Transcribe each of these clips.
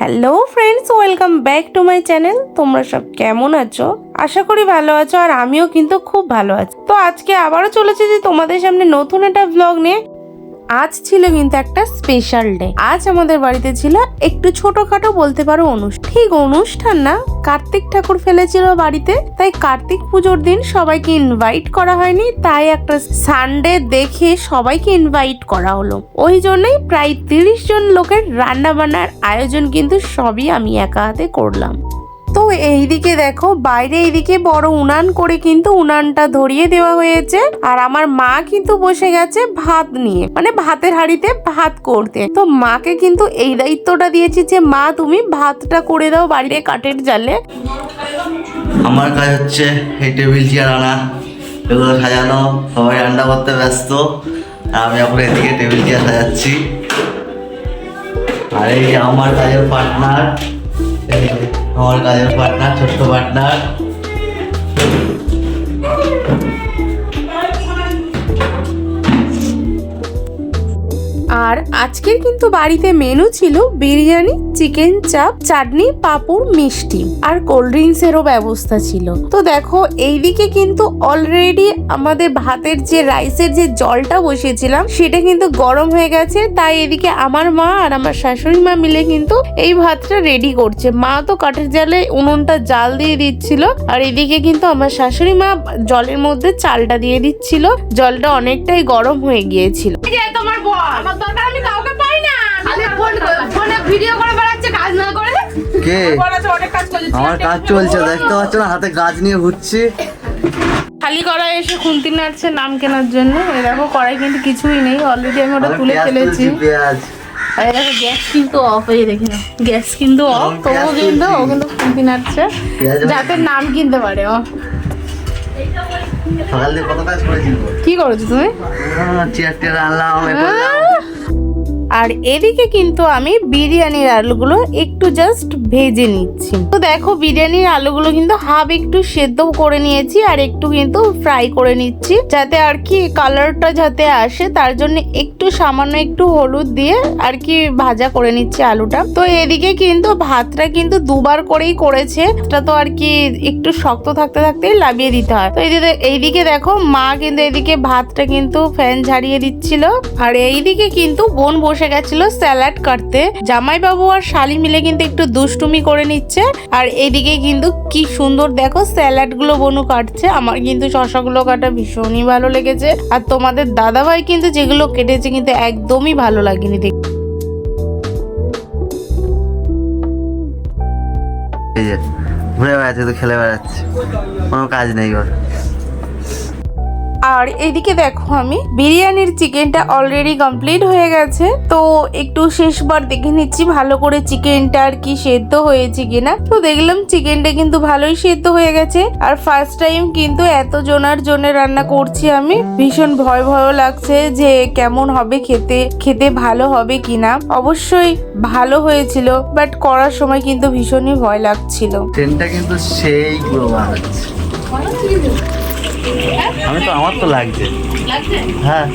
Hello friends welcome back to my channel তোমরা সব কেমন আছো? আশা করি ভালো আছো, আর আমিও কিন্তু খুব ভালো আছি। তো আজকে আবারও চলেছে যে তোমাদের সামনে নতুন একটা ব্লগ নিয়ে। আজ ছিল কিন্তু একটা স্পেশাল ডে আজ আমাদের বাড়িতে ছিল একটু ছোটখাটো বলতে পারো অনুষ্ঠান। ঠিক অনুষ্ঠান না, কার্তিক ঠাকুর ফেলেছিল বাড়িতে, তাই কার্তিক পুজোর দিন সবাইকে ইনভাইট করা হয়নি, তাই একটা সানডে দেখে সবাইকে ইনভাইট করা হলো। ওই জন্যই প্রায় তিরিশ জন লোকের রান্না বান্নার আয়োজন কিন্তু সবই আমি একা হাতে করলাম। তো এইদিকে দেখো, বাইরে এইদিকে বড় উনান করে কিন্তু উনানটা ধরিয়ে দেওয়া হয়েছে। আর আমার মা কিন্তু বসে গেছে ভাত নিয়ে মানে ভাতের হাঁড়িতে ভাত করতে। তো মাকে কিন্তু এই দায়িত্বটা দিয়েছি যে, মা, তুমি ভাতটা করে দাও বাড়িতে কাঠের জালে। আমার কাজ হচ্ছে এই টেবিল চেয়ার আনা। এগুলো সাজানো, সবাই রান্না করতে ব্যস্ত। আমি এখন এদিকে টেবিল চেয়ার সাজাচ্ছি। আর এই আমার কাজের পার্টনার আমার কাজের পার্টনার ছোট্ট পার্টনার আর আজকের কিন্তু বাড়িতে মেনু ছিল বিরিয়ানি চিকেন চাপ চাটনি পাঁপড় মিষ্টি আর কোল্ড ড্রিঙ্কস এরও ব্যবস্থা ছিল। তো দেখো এইদিকে কিন্তু অলরেডি আমাদের ভাতের যে রাইসের যে জলটা বসিয়েছিলাম সেটা কিন্তু গরম হয়ে গেছে। তাই এদিকে আমার মা আর আমার শাশুড়ি মা মিলে কিন্তু এই ভাতটা রেডি করছে। মা তো কাঠের জালে উনুনটা জাল দিয়ে দিচ্ছিল আর এদিকে কিন্তু আমার শাশুড়ি মা জলের মধ্যে চালটা দিয়ে দিচ্ছিল। জলটা অনেকটাই গরম হয়ে গিয়েছিল। তোমার বল আমার দরকার কাউকে পাই না। খালি ফোন ফোনে ভিডিও করে বেড়াচ্ছে কাজ না করে। কে? বলেছে অনেক কাজ করছে আমার কাজ চলছে দেখতে পাচ্ছ না হাতে গাছ নিয়ে ঘুরছি। খালি কড়াই এসে খুন্তি নাড়ছে নাম কেনার জন্য। এই দেখো কড়াই কিন্তু কিছুই নেই অলরেডি আমি ওটা তুলে ফেলেছি। পেঁয়াজ। এই দেখো গ্যাস কিন্তু অফ হয়ে দেখি না গ্যাস কিন্তু অফ তবুও কিন্তু ও কিন্তু খুন্তি নাড়ছে। যাতে নাম কিনতে পারে ও। সকাল দিয়ে কত কাজ করেছি কি করছ তুমি? চেয়ার টেয়ার আনলাম। আর এদিকে কিন্তু আমি বিরিয়ানির আলুগুলো একটু জাস্ট ভেজে নিচ্ছি। তো দেখো, বিরিয়ানির আলুগুলো কিন্তু হাফ একটু সেদ্ধ করে নিয়েছি আর একটু কিন্তু ফ্রাই করে নিচ্ছি যাতে আর কি কালারটা যাতে আসে, তার জন্য একটু সামান্য একটু হলুদ দিয়ে আর কি ভাজা করে নিচ্ছি আলুটা। তো এদিকে কিন্তু ভাতটা কিন্তু দুবার করেই করেছে, এটা তো আর কি একটু শক্ত থাকতে থাকতেই লাভিয়ে দিতে হয়। তো এইদিকে এইদিকে দেখো, মা কিন্তু এদিকে ভাতটা কিন্তু ফ্যান ঝাড়িয়ে দিচ্ছিল। আর এইদিকে কিন্তু বোন বসে গেছিল স্যালাড কাটতে। জামাই বাবু আর শালি মিলে কিন্তু একটু দুষ্টুমি করে নিচ্ছে। আর এইদিকে কিন্তু কি সুন্দর দেখো স্যালাডগুলো বনু কাটছে। আমার কিন্তু শশাগুলো কাটা ভীষণই ভালো লেগেছে। আর তোমাদের দাদাভাই কিন্তু যেগুলো কেটেছে কিন্তু একদমই ভালো লাগেনি দেখতে। ঘুরে বেড়াচ্ছে, তো খেলে বেড়াচ্ছে। কোনো কাজ নেই ওর আর এদিকে দেখো আমি, বিরিয়ানির চিকেনটা অলরেডি কমপ্লিট হয়ে গেছে। তো একটু শেষবার দেখে নিচ্ছি ভালো করে চিকেনটা আর কি সেদ্ধ হয়েছে কিনা। তো দেখলাম চিকেনটা কিন্তু ভালোই সেদ্ধ হয়ে গেছে। আর ফার্স্ট টাইম কিন্তু এত জনার জন্য রান্না করছি আমি। ভীষণ ভয় ভয় লাগছে যে কেমন হবে খেতে খেতে ভালো হবে কিনা। অবশ্যই ভালো হয়েছিল বাট করার সময় কিন্তু ভীষণই ভয় লাগছিল। ট্রেনটা কিন্তু সেই পুরো বানাচ্ছে। আমি তো আমার তো লাগছে। হ্যাঁ।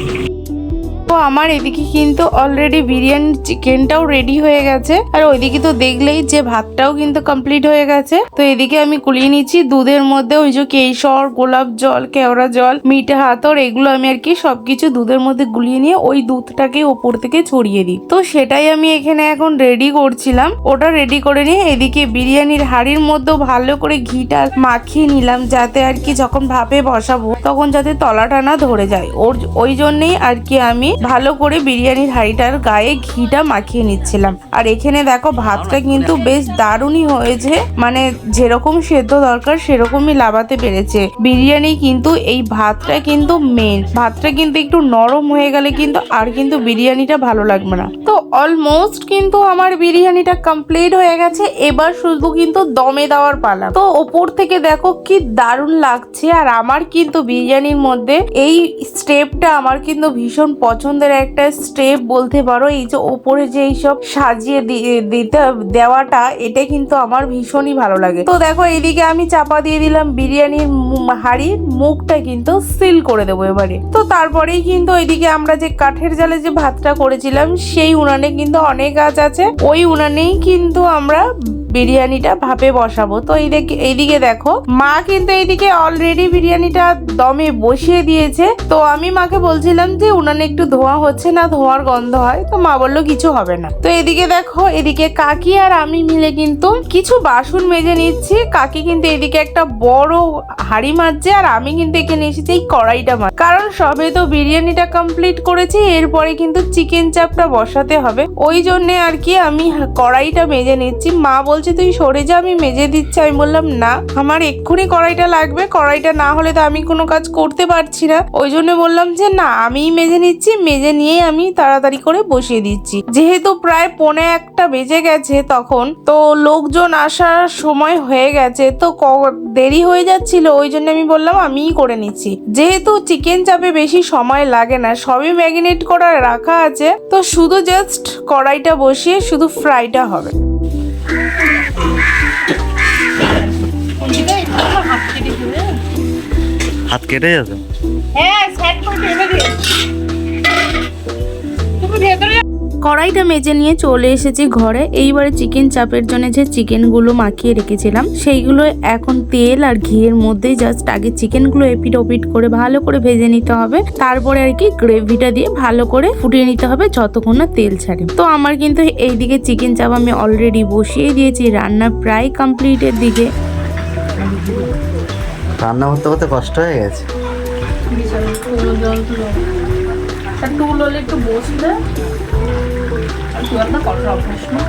তো আমার এদিকে কিন্তু অলরেডি বিরিয়ানি চিকেনটাও রেডি হয়ে গেছে। আর ওইদিকে তো দেখলেই যে ভাতটাও কিন্তু কমপ্লিট হয়ে গেছে। তো এদিকে আমি কুলিয়ে নিচ্ছি দুধের মধ্যে ওই যে কেশর, গোলাপ জল, কেওড়া জল মিঠে হাতর, এগুলো আমি আর কি সবকিছু দুধের মধ্যে গুলিয়ে নিয়ে ওই দুধটাকে ওপর থেকে ছড়িয়ে দিই। তো সেটাই আমি এখানে এখন রেডি করছিলাম। ওটা রেডি করে নিয়ে এদিকে বিরিয়ানির হাড়ির মধ্যেও ভালো করে ঘিটা মাখিয়ে নিলাম যাতে আর কি যখন ভাপে বসাবো তখন যাতে তলাটা না ধরে যায়। ওর, ওই জন্যেই আর কি আমি ভালো করে বিরিয়ানির হাঁড়িটার গায়ে ঘিটা মাখিয়ে নিচ্ছিলাম। আর এখানে দেখো ভাতটা কিন্তু বেশ দারুণই হয়েছে। মানে যেরকম সেদ্ধ দরকার সেরকমই লাভাতে পেরেছে। বিরিয়ানি কিন্তু এই ভাতটা কিন্তু মেন ভাতটা কিন্তু একটু নরম হয়ে গেলে কিন্তু আর কিন্তু বিরিয়ানিটা ভালো লাগবে না। তো অলমোস্ট কিন্তু আমার বিরিয়ানিটা কমপ্লিট হয়ে গেছে। এবার শুধু কিন্তু দমে দেওয়ার পালা। তো ওপর থেকে দেখো কি দারুণ লাগছে। আর আমার কিন্তু বিরিয়ানির মধ্যে এই স্টেপটা আমার কিন্তু ভীষণ পছন্দ পছন্দের একটা স্টেপ বলতে পারো, এই যে ওপরে যে এইসব সাজিয়ে দিতে, দেওয়াটা, এটা কিন্তু আমার ভীষণই ভালো লাগে। তো দেখো, এইদিকে আমি চাপা দিয়ে দিলাম বিরিয়ানির হাঁড়ির মুখটা কিন্তু সিল করে দেবো এবারে। তো তারপরেই কিন্তু ওইদিকে আমরা যে কাঠের জালে যে ভাতটা করেছিলাম, সেই উনানে কিন্তু অনেক গাছ আছে। ওই উনানেই কিন্তু আমরা বিরিয়ানিটা ভাপে বসাবো। তো এইদিকে এইদিকে দেখো, মা কিন্তু এইদিকে অলরেডি বিরিয়ানিটা দমে বসিয়ে দিয়েছে। তো আমি মাকে বলছিলাম যে উনানে একটু ধোঁয়া হচ্ছে না, ধোঁয়ার গন্ধ হয়, তো মা বলল কিছু হবে না। তো এদিকে দেখো, এদিকে কাকি আর আমি মিলে কিন্তু কিছু বাসন মেজে নিচ্ছি। কাকি কিন্তু এদিকে একটা বড় হাড়ি মাজছে আর আমি কিন্তু এখানে এসেছি এই কড়াইটা মাজ। কারণ সবে তো বিরিয়ানিটা কমপ্লিট করেছি, এরপরে কিন্তু চিকেন চাপটা বসাতে হবে। ওই জন্যে আর কি আমি কড়াইটা মেজে নিচ্ছি। মা বলছে, তুই সরে যা, আমি মেজে দিচ্ছি। আমি বললাম, না, আমার এক্ষুনি কড়াইটা লাগবে। কড়াইটা না হলে তো আমি কোনো কাজ করতে পারছি না। ওই জন্য বললাম যে, না, আমিই মেজে নিচ্ছি মেজে নিয়েই আমি তাড়াতাড়ি করে বসিয়ে দিচ্ছি। যেহেতু প্রায় পনে একটা বেজে গেছে তখন তো লোকজন আসার সময় হয়ে গেছে তো ক- দেরি হয়ে যাচ্ছিল ওই জন্য আমি বললাম আমিই করে নিচ্ছি। যেহেতু চিকেন চাপে বেশি সময় লাগে না সবই ম্যাগিনেট করা রাখা আছে তো শুধু জাস্ট কড়াইটা বসিয়ে শুধু ফ্রাইটা হবে। হাত কেটে যাবে? হ্যাঁ সেট করে টেনে দিয়ে তুমি ভেতরে কড়াইটা মেজে নিয়ে চলে এসেছি ঘরে। এইবারে চিকেন চাপের জন্য যে চিকেনগুলো মাখিয়ে রেখেছিলাম সেইগুলো এখন তেল আর ঘিয়ের মধ্যে জাস্ট আগে চিকেনগুলো এপিট ওপিট করে ভালো করে ভেজে নিতে হবে। তারপরে আর কি গ্রেভিটা দিয়ে ভালো করে ফুটিয়ে নিতে হবে যতক্ষণ না তেল ছাড়ে। তো আমার কিন্তু এইদিকে চিকেন চাপ আমি অলরেডি বসিয়ে দিয়েছি রান্না প্রায় কমপ্লিটের দিকে। রান্না করতে করতে কষ্ট হয়ে গেছে। টুল একটু বসবে। আর তুই একটা করার অভ্যাস না।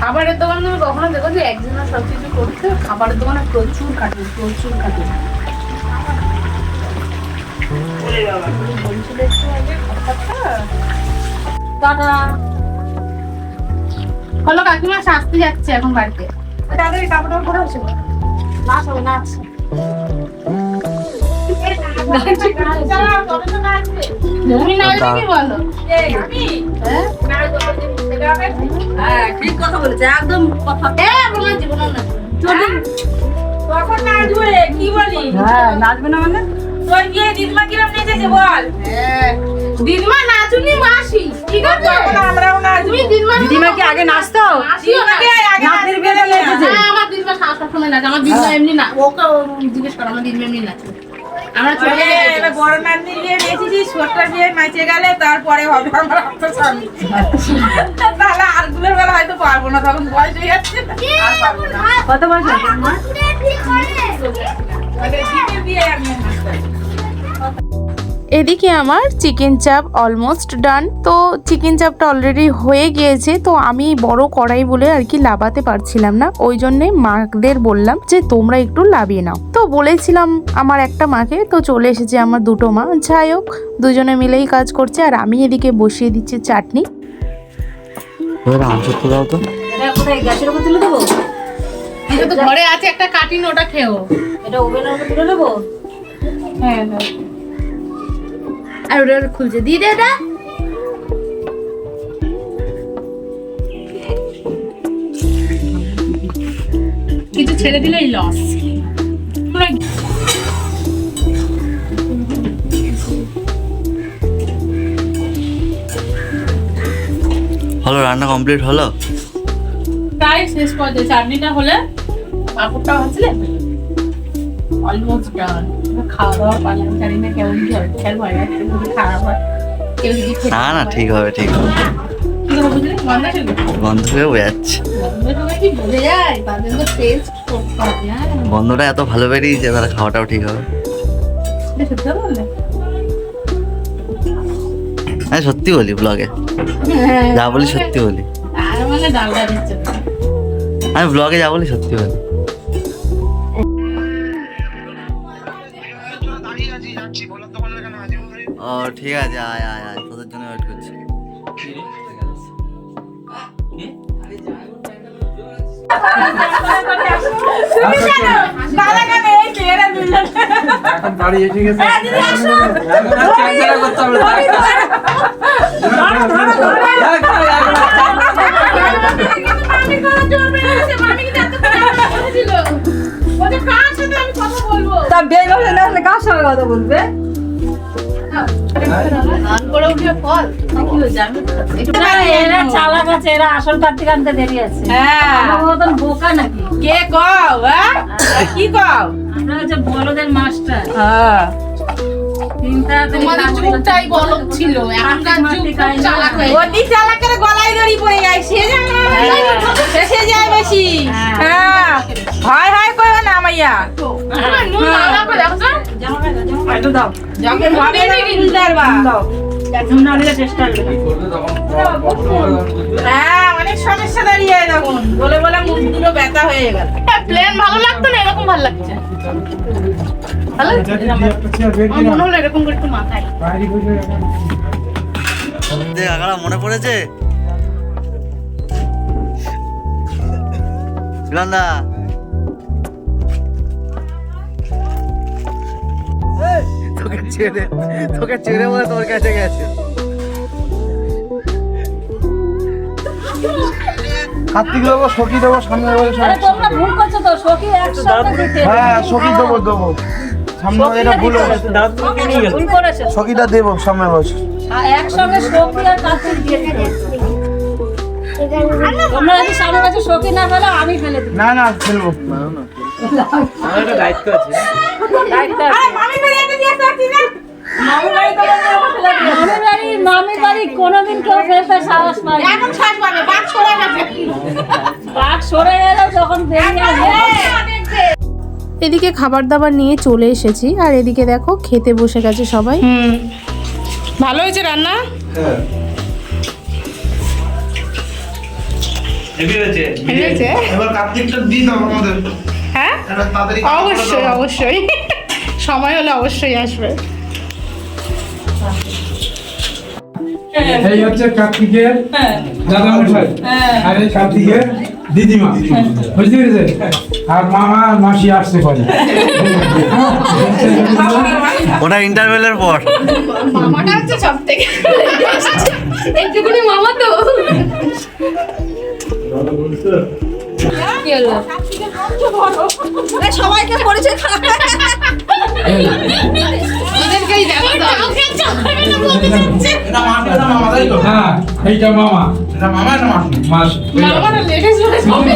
খাবারের দোকানে তুমি কখনো দেখো যে একজনের সব কিছু করতে খাবারের দোকানে প্রচুর কাটে প্রচুর কাটে বলছিল একটু আগে হলো কাকিমা শাস্তি যাচ্ছে এখন বাড়িতে। তাড়াতাড়ি কাপড় পরে আসো। ঠিক কথা বলেছে একদম কথা নাচবে। কি বলি হ্যাঁ নাচবে না মানে তোর গিয়ে দিদিমা কিরম নেচেছে বল হ্যাঁ। দিদিমা নাচুনি মাসি ঠিক আছে? আমরাও নাচবো তুমি দিদিমা দিদিমা কি আগে নাচতো? না। নাচের বেলা নেচেছে হ্যাঁ, আমার দিদিমা সারা সবসময় নাচে আমার দিদিমা এমনি না ওকে জিজ্ঞেস করো আমার দিদিমা এমনি নাচে। আমরা ছোট থেকে এবার বড় নাতনির বিয়ে নেচেছি ছোটটার বিয়ে নাচে গেলে তারপরে হবে আমার তাহলে আরগুলোর বেলা হয়তো পারব না তখন বয়স হয়ে যাচ্ছে আর পারব না। কত বয়স বিয়ে আমি। এদিকে আমার চিকেন চাপ অলমোস্ট ডান তো চিকেন চাপটা অলরেডি হয়ে গিয়েছে তো আমি বড় কড়াই বলে আর কি লাভাতে পারছিলাম না। ওই জন্যে মাদের বললাম যে তোমরা একটু লাভিয়ে নাও। তো বলেছিলাম আমার একটা মাকে তো চলে এসেছে আমার দুটো মা। যাই হোক দুজনে মিলেই কাজ করছে আর আমি এদিকে বসিয়ে দিচ্ছি চাটনি। ঘরে আছে একটা কাটিন ওটা খেও। এটা ওভেনের উপর তুলে দেবো? হ্যাঁ হ্যাঁ। আর ওটা খুলছে। দিয়ে দে ওটা কিছু ছেড়ে দিলেই লস হলো রান্না কমপ্লিট হলো? প্রায় শেষ পর্যায়ে। চাটনিটা হলে পাঁপড়টা হচ্ছিলে অলমোস্ট ডান খাওয়া দাওয়া পারলাম জানি না কেমন কি হবে খেয়াল হয় না যদি খারাপ হয় কেউ যদি না না ঠিক হবে ঠিক হবে। গন্ধ ছিল গন্ধ বোঝাচ্ছে গন্ধ বোঝা যায়? তাদের তো টেস্ট করতে হবে হ্যাঁ। গন্ধটা এত ভালো বেরিয়েছে তাহলে খাওয়াটাও ঠিক হবে। এটা সত্যি বলি ব্লগে যা বলি সত্যি বলি। মানে। আমি ব্লগে যা বলি সত্যি বলি। ঠিক আছে আয় আয় আয় তোদের জন্য ওয়েট করছি। তো এখন বাড়ি এসে গেছে। করতে হবে না। তা কার সঙ্গে কথা বলবে? চালাক আছে এরা আসল কার্তিক আনতে দেরি আছে হ্যাঁ। মতন বোকা নাকি কে কও হ্যাঁ কি কও? আমরা হচ্ছে বলদের মাস্টার হ্যাঁ। তোমাদের যুগটাই বলদ ছিল এখনকার যুগ চালাক হয়ে অতি চালাকের গলায় দড়ি পড়ে যায় সে যায় সে যায় বেশি। হ্যাঁ। হয়। হয় কইও না মাইয়া। হ্যাঁ। অনেক সমস্যা দাঁড়িয়ে তখন। বলে বলে মুখ দুটো ব্যথা হয়ে গেল। প্লেন ভালো লাগতো না এরকম ভালো লাগছে। ভালো মনে হলো এরকম করে একটু মাথায়। দেখ মনে পড়েছে? তোকে ছেড়ে তোকে ছেড়ে বলে তোর কাছে গেছে। কার্তিক দেবো সখী দেবো সামনে তোমরা ভুল করছ তো সখী একসঙ্গে হ্যাঁ সখী দেবো দেবো। সামনে এটা ভুল হয়েছে। সখীটা দেবো সামনে বসে একসঙ্গে সখী আর কার্তিক দিয়ে তোমরা যদি সামনে বছর সখী না ফেলো আমি ফেলে দিই। না না দিয়ে আসছি না। মামি বাড়ি তো বাড়ি কোনোদিন কেউ ফেলতে সাহস পায় এখন শ্বাস পাবে বাদ ছড়া গেছে। বাঘ সরে গেলেও যখন বেরিয়ে এদিকে খাবার দাবার নিয়ে চলে এসেছি আর এদিকে দেখো খেতে বসে গেছে সবাই। হুম। ভালো হয়েছে রান্না? আমাদের। হ্যাঁ? অবশ্যই অবশ্যই। সময় হলে অবশ্যই আসবে। এই হচ্ছে কার্তিকের দাদা মশাই আর এই কার্তিকের দিদিমা। বুঝতে পেরেছে আর মামা আর মাসি আসতে পারে। ওটা ইন্টারভেলের পর। মামাটা হচ্ছে সব থেকে একটুখানি মামা তো। সবাইকে পরিচয় এটা মামা এটা হ্যাঁ এইটা মামা। এটা মামাটা লেডিস বলে সবে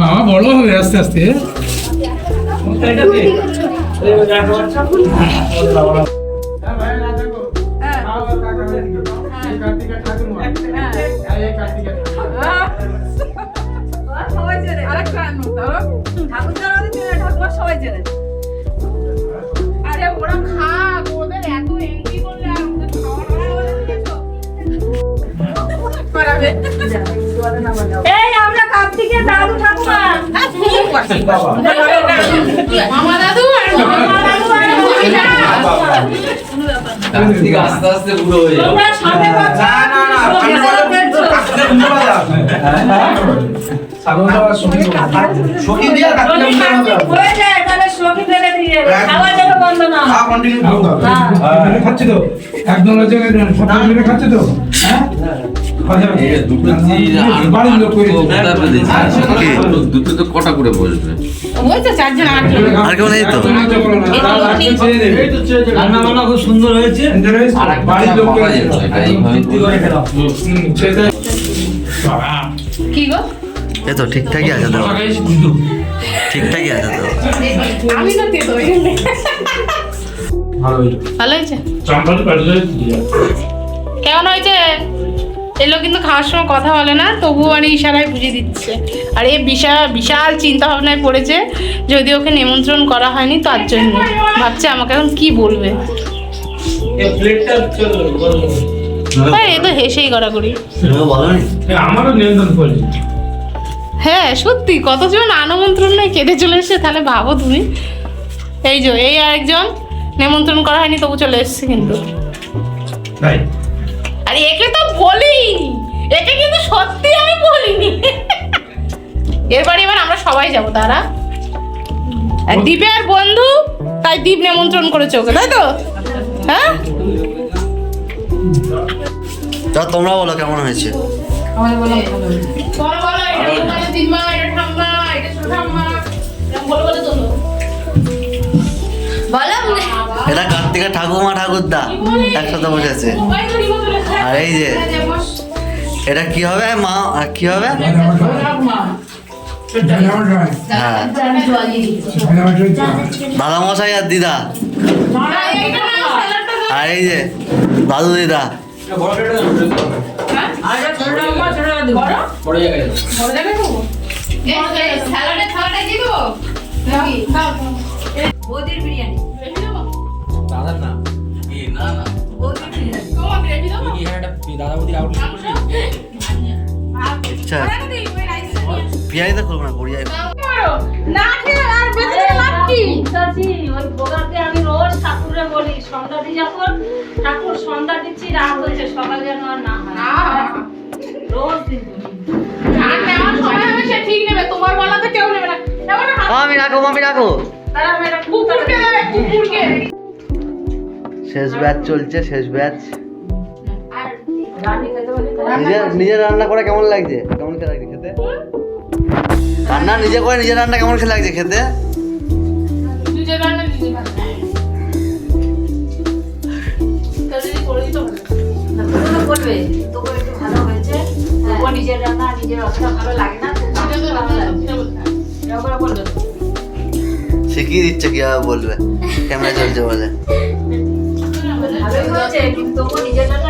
মামা বড় হবে আস্তে আস্তে। সবাই এই আমরা কার্তিকের দাদু ঠাকুমা। মামা দাদু আর মামা দাদু আর মহিলা। আস্তে আস্তে বুড়ো হয়ে তোমরা না না না সামনে বছর কার্তিকের বুড়ো যাবে। সখী দিয়ে আর যদি কার্তিকের বুড়ো কার্তিক হয়ে যায় তাহলে সখী ফেলে দিয়ে খাওয়া যাবে বন্ধ না। কন্টিনিউ মিলে খাচ্ছে তো? একদম খাচ্ছে তো? হ্যাঁ? দুটো তো কটা করে বসবে? ওই তো চারজন আটজন। আর কেউ নেই তো? রান্না বান্না খুব সুন্দর হয়েছে। কি গো? তো ঠিকঠাকই আছে তো। ঠিকঠাকই আছে তো। আমি তেতো। ভালো হয়েছে। কেমন হয়েছে? এলো কিন্তু খাওয়ার সময় কথা বলে না তবুও মানে ইশারায় বুঝিয়ে দিচ্ছে। আর এ বিশাল বিশাল চিন্তা ভাবনায় পড়েছে যদি ওকে নিমন্ত্রণ করা হয়নি তার জন্য। ভাবছে আমাকে এখন কি বলবে? হ্যাঁ এ তো হেসেই গড়াগড়ি। তুমি বলোনি আমারও নিয়ন্ত্রণ করে হ্যাঁ সত্যি কতজন আনমন্ত্রণ নয় কেটে চলে এসছে তাহলে ভাবো তুমি। এই যে এই আরেকজন নিমন্ত্রণ করা হয়নি তবু চলে এসছে কিন্তু। আর একে তো বলি? একে কিন্তু সত্যি আমি বলিনি। এরপরে এবার আমরা সবাই যাব তারা আর দীপের বন্ধু তাই দীপ নিমন্ত্রণ করেছে ওকে তাই তো? হ্যাঁ? তা তোমরা বলো কেমন হয়েছে? বলো বলো এটা এটা এটা এটা কার্তিকের ঠাকুমা ঠাকুরদা একসাথে বসেছে। আর এই যে এটা কি হবে মা? আর কি হবে? হ্যাঁ দাদা মশাই আর দিদা। আর এই যে দাদু দিদা। বড় জায়গায় দাদা আউটলেট আচ্ছা। করব না না খেয়ে আর বেঁচে লাভ কি? চাচি, ওই বোগাকে আমি রোজ ঠাকুরে বলি সন্ধ্যা দিই যখন ঠাকুর সন্ধ্যা দিচ্ছি রাত হচ্ছে সকাল যেন আর না হয়। রোজ দিন আর নেওয়ার সময় হবে সে ঠিক নেবে তোমার বলাতে কেউ নেবে না। এমন রাখো মামি রাখো। শেষ ব্যাচ চলছে শেষ ব্যাচ। নিজের রান্না করে কেমন লাগছে? কেমন খেতে লাগছে খেতে? রান্না নিজে করে নিজের রান্না কেমন খেতে লাগছে খেতে? নিজে নিজে নিজের রান্না নিজের ভালো লাগে না তো। শিখিয়ে দিচ্ছে কীভাবে বলবে। ক্যামেরা চলছে বলে। ভালোই হয়েছে কিন্তু নিজের রান্না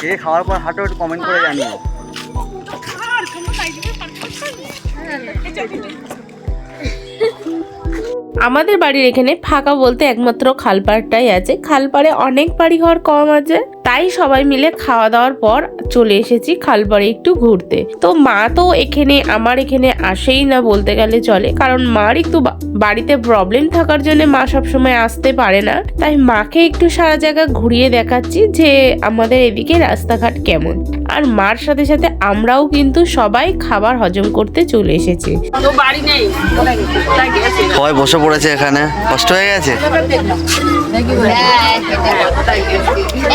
কে খাওয়ার পর হাঁটো একটু কমেন্ট করে জানিও। আমাদের বাড়ির এখানে ফাঁকা বলতে একমাত্র খালপাড়টাই আছে। খালপাড়ে অনেক বাড়িঘর কম আছে। তাই সবাই মিলে খাওয়া দাওয়ার পর চলে এসেছি খালপাড়ে একটু ঘুরতে। তো মা তো এখানে আমার এখানে আসেই না বলতে গেলে চলে। কারণ মার একটু বাড়িতে প্রবলেম থাকার জন্য মা সবসময় আসতে পারে না। তাই মাকে একটু সারা জায়গা ঘুরিয়ে দেখাচ্ছি যে আমাদের এদিকে রাস্তাঘাট কেমন। আর মার সাথে সাথে আমরাও কিন্তু সবাই খাবার হজম করতে চলে এসেছি। সবাই বসে পড়েছে এখানে। কষ্ট হয়ে গেছে?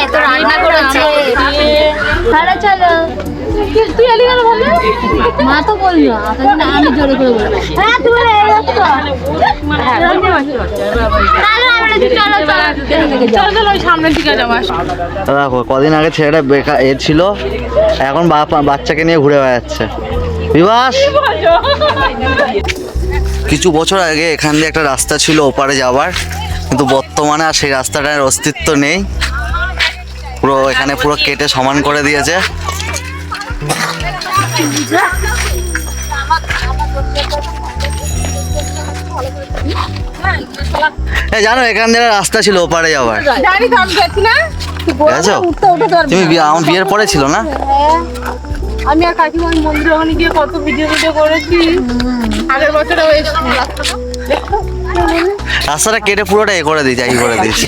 এত রান্না করেছে তাহলে চলো তুই এলি গেল ভালো মা তো বলল আমি জোরে করে বলব হ্যাঁ। দেখো কদিন আগে ছেলেটা বেকার এ ছিল এখন বাচ্চাকে নিয়ে ঘুরে বেড়াচ্ছে বিবাস কিছু বছর আগে এখান দিয়ে একটা রাস্তা ছিল ওপারে যাওয়ার কিন্তু বর্তমানে আর সেই রাস্তাটার অস্তিত্ব নেই পুরো এখানে পুরো কেটে সমান করে দিয়েছে। জানো এখান থেকে রাস্তা ছিল ওপারে যাওয়ার। তুমি আমার বিয়ের পরে ছিল না? আমি আর কাকিমার মন্দিরে ওখানে গিয়ে কত ভিডিও ভিডিও করেছি। আগের বছরে রাস্তাটা কেটে পুরোটা এ করে দিয়েছে করে দিয়েছে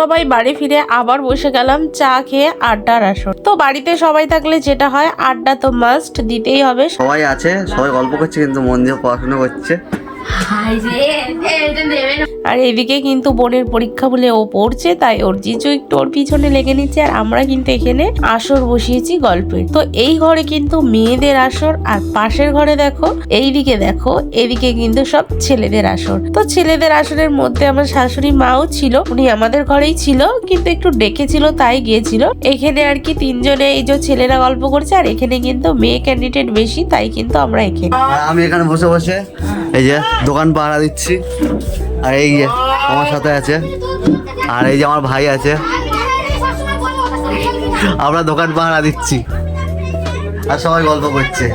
সবাই বাড়ি ফিরে আবার বসে গেলাম চা খেয়ে আড্ডার আসর। তো বাড়িতে সবাই থাকলে যেটা হয় আড্ডা তো মাস্ট দিতেই হবে। সবাই আছে সবাই গল্প করছে কিন্তু মন দিয়ে পড়াশোনা করছে। আর এদিকে কিন্তু বোনের পরীক্ষা বলে ও পড়ছে, তাই ওর জিজু একটু ওর পিছনে লেগে নিচ্ছে, আর আমরা কিন্তু এখানে আসর বসিয়েছি গল্পের। তো এই ঘরে কিন্তু মেয়েদের আসর, আর পাশের ঘরে দেখো, এইদিকে দেখো, এদিকে কিন্তু সব ছেলেদের আসর। তো ছেলেদের আসরের মধ্যে আমার শাশুড়ি মাও ছিল, উনি আমাদের ঘরেই ছিল, কিন্তু একটু ডেকেছিল, তাই গিয়েছিল। এখানে আর কি তিনজনে এই যে ছেলেরা গল্প করছে, আর এখানে কিন্তু মেয়ে ক্যান্ডিডেট বেশি, তাই কিন্তু আমরা এখানে। আমি এখানে বসে বসে এই যে দোকান পাহারা দিচ্ছি। আর এই যে আমার সাথে আছে, আর এই যে আমার ভাই আছে। আমরা দোকান পাহারা দিচ্ছি। আর সবাই গল্প করছে।